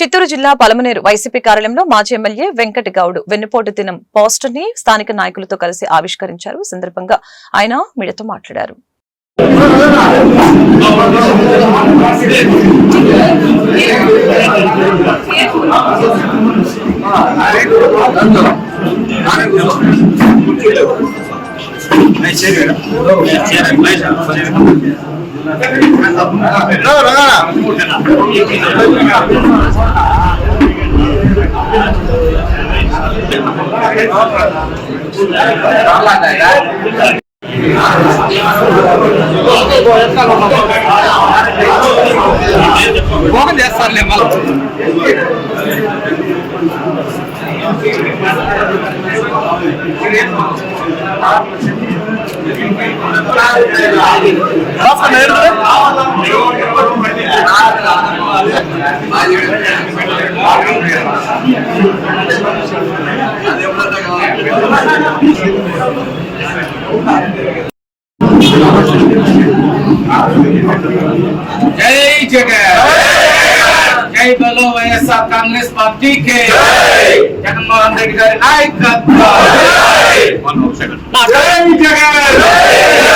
చిత్తూరు జిల్లా పలమనేరు వైసీపీ కార్యాలయంలో మాజీ ఎమ్మెల్యే వెంకట గౌడ్ వెన్నుపోటు దినం పోస్టర్ని స్థానిక నాయకులతో కలిసి ఆవిష్కరించారు. సందర్భంగా ఆయన మీడియాతో మాట్లాడారు. మోహన్ చేస్తారులే మళ్ళీ జై జగన్ జై బలో వైఎస్ఆర్ కాంగ్రెస్ పార్టీకి జగన్మోహన్ రెడ్డి గారి నాయకత్వం జై జగన్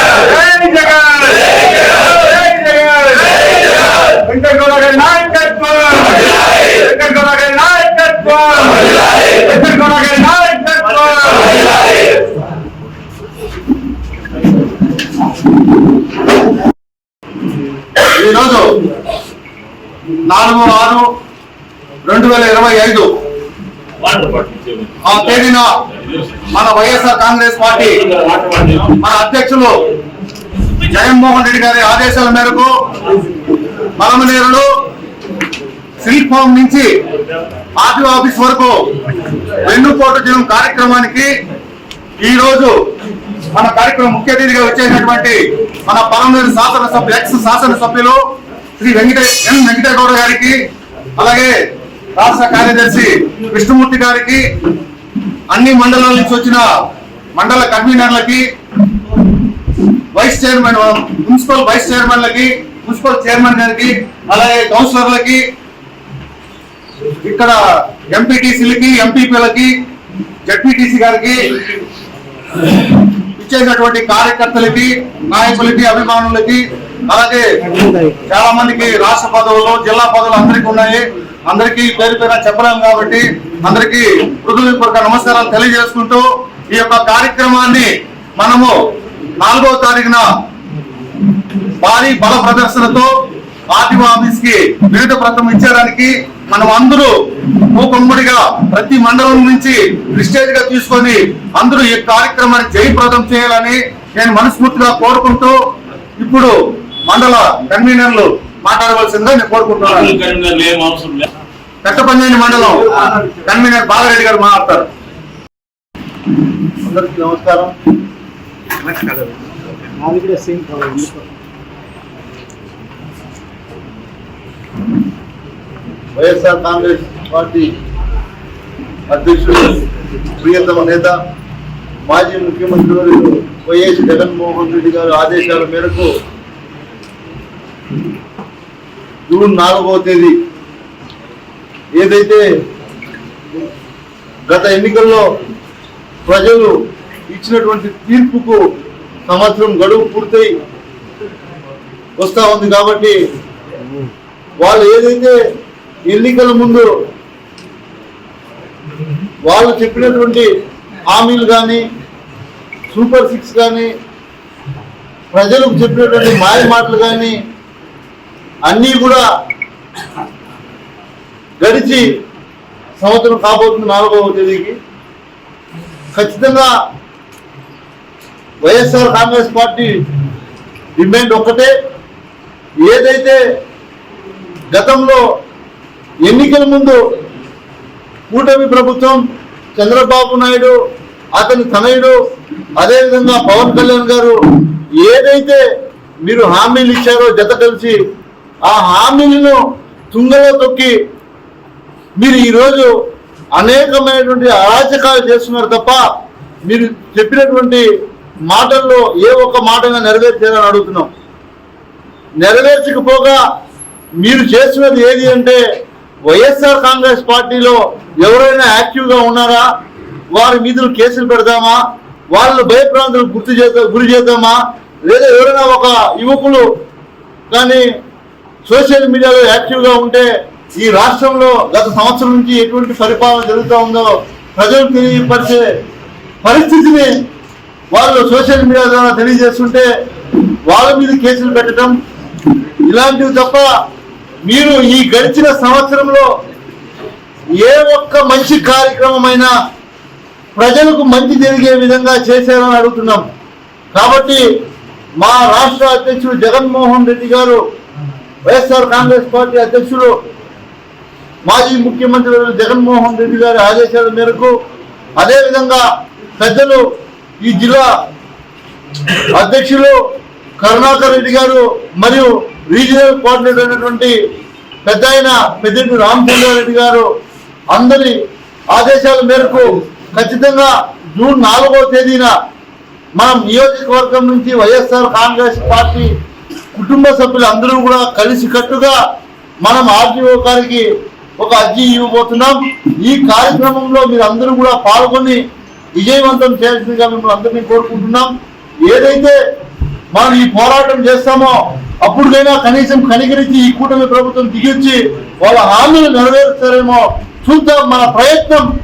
ఈరోజు నాలుగు ఆరు రెండు వేల ఇరవై ఐదు. ఆ తేదీన మన వైఎస్ఆర్ కాంగ్రెస్ పార్టీ మన అధ్యక్షులు జగన్మోహన్ రెడ్డి గారి ఆదేశాల మేరకు పలమనేరులో సిల్క్ ఫామ్ నుంచి ఆర్టీఓ ఆఫీస్ వరకు రెండు కోట్ల దినం కార్యక్రమానికి ఈరోజు మన కార్యక్రమం ముఖ్య అతిథిగా వచ్చేసినటువంటి మన పలమనేరు శాసనసభ్యు ఎక్స్ శాసనసభ్యులు శ్రీ వెంకటే ఎన్ వెంకటేగౌడ గారికి అలాగే రాష్ట్ర కార్యదర్శి కృష్ణమూర్తి గారికి అన్ని మండలాల నుంచి వచ్చిన మండల కన్వీనర్లకి వైస్ చైర్మన్ మున్సిపల్ వైస్ చైర్మన్లకి మున్సిపల్ చైర్మన్ గారికి అలాగే కౌన్సిలర్లకి ఇక్కడ ఎంపీటీసీలకి ఎంపీపీలకి జడ్పీటీసీ గారికి ఇచ్చేటటువంటి కార్యకర్తలకి నాయకులకి అభిమానులకి అలాగే చాలా మందికి రాష్ట్ర పదవులు జిల్లా పదవులు అందరికీ ఉన్నాయి. అందరికీ పేరు పేరు చెప్పలేము కాబట్టి అందరికీ హృదయపూర్వక నమస్కారాలు తెలియజేసుకుంటూ ఈ యొక్క కార్యక్రమాన్ని మనము నాలుగో తారీఖున భారీ బల ప్రదర్శనతో ఆర్టీఓ ఆఫీస్కి వివిధ పత్రం ఇచ్చేయడానికి మనం అందరూ మూకుమ్మడిగా ప్రతి మండలం నుంచి ప్రిస్టేజ్గా తీసుకొని అందరూ ఈ కార్యక్రమాన్ని జయప్రదం చేయాలని నేను మనస్ఫూర్తిగా కోరుకుంటూ ఇప్పుడు మండల కన్వీనర్లు మాట్లాడవలసిందిగా నేను కోరుకుంటున్నాను. కట్టపంజాని మండలం కన్వీనర్ బాలరెడ్డి గారు మాట్లాడతారు. అందరికీ నమస్కారం. వైఎస్ఆర్ కాంగ్రెస్ పార్టీ అధ్యక్షుడు ప్రియతమ నేత మాజీ ముఖ్యమంత్రి వైఎస్ జగన్మోహన్ రెడ్డి గారి ఆదేశాల మేరకు జూన్ నాలుగవ తేదీ ఏదైతే గత ఎన్నికల్లో ప్రజలు ఇచ్చినటువంటి తీర్పుకు సంవత్సరం గడువు పూర్తయి వస్తా ఉంది కాబట్టి వాళ్ళు ఏదైతే ఎన్నికల ముందు వాళ్ళు చెప్పినటువంటి హామీలు కానీ సూపర్ సిక్స్ కానీ ప్రజలకు చెప్పినటువంటి మాయ మాటలు కానీ అన్నీ కూడా గడిచి సంవత్సరం కాబోతుంది నాలుగవ తేదీకి. ఖచ్చితంగా వైఎస్ఆర్ కాంగ్రెస్ పార్టీ డిమాండ్ ఒక్కటే. ఏదైతే గతంలో ఎన్నికల ముందు కూటమి ప్రభుత్వం చంద్రబాబు నాయుడు అతని తనయుడు అదేవిధంగా పవన్ కళ్యాణ్ గారు ఏదైతే మీరు హామీలు ఇచ్చారో జత కలిసి ఆ హామీలను తుంగలో తొక్కి మీరు ఈరోజు అనేకమైనటువంటి అరాచకాలు చేస్తున్నారు తప్ప మీరు చెప్పినటువంటి మాటల్లో ఏ ఒక్క మాటగా నెరవేర్చారని అడుగుతున్నాం. నెరవేర్చకపోగా మీరు చేస్తున్నది ఏది అంటే వైఎస్ఆర్ కాంగ్రెస్ పార్టీలో ఎవరైనా యాక్టివ్గా ఉన్నారా? వారి మీద కేసులు పెడదామా? వాళ్ళు భయప్రాంతులు గుర్తు చేద్దా గురి చేద్దామా? లేదా ఎవరైనా ఒక యువకులు కానీ సోషల్ మీడియాలో యాక్టివ్గా ఉంటే ఈ రాష్ట్రంలో గత సంవత్సరం నుంచి ఎటువంటి పరిపాలన జరుగుతూ ఉందో ప్రజలు తెలియపరిచే పరిస్థితిని వాళ్ళు సోషల్ మీడియా ద్వారా తెలియజేస్తుంటే వాళ్ళ మీద కేసులు పెట్టడం ఇలాంటివి తప్ప మీరు ఈ గడిచిన సంవత్సరంలో ఏ ఒక్క మంచి కార్యక్రమమైనా ప్రజలకు మంచి జరిగే విధంగా చేశారని అడుగుతున్నాం. కాబట్టి మా రాష్ట్ర అధ్యక్షుడు జగన్మోహన్ రెడ్డి గారు వైఎస్ఆర్ కాంగ్రెస్ పార్టీ అధ్యక్షులు మాజీ ముఖ్యమంత్రి జగన్మోహన్ రెడ్డి గారి ఆదేశాల మేరకు అదేవిధంగా పెద్దలు ఈ జిల్లా అధ్యక్షులు కరుణాకర్ రెడ్డి గారు మరియు రీజనల్ కోఆర్డినేటర్ అయినటువంటి పెద్ద ఆయన పెద్దిరెడ్డి రామచంద్రారెడ్డి గారు అందరి ఆదేశాల మేరకు ఖచ్చితంగా జూన్ నాలుగో తేదీన మనం నియోజకవర్గం నుంచి వైఎస్ఆర్ కాంగ్రెస్ పార్టీ కుటుంబ సభ్యులు అందరూ కూడా కలిసి కట్టుగా మనం ఆర్టీఓ గారికి ఒక అర్జీ ఇవ్వబోతున్నాం. ఈ కార్యక్రమంలో మీరు అందరూ కూడా పాల్గొని విజయవంతం చేయాల్సిందిగా మిమ్మల్ని అందరినీ కోరుకుంటున్నాం. ఏదైతే మనం ఈ పోరాటం చేస్తామో అప్పుడుకైనా కనీసం కనికరించి ఈ కూటమి ప్రభుత్వం దిగొచ్చి వాళ్ళ హామీలు నెరవేరుస్తారేమో చూద్దాం. మన ప్రయత్నం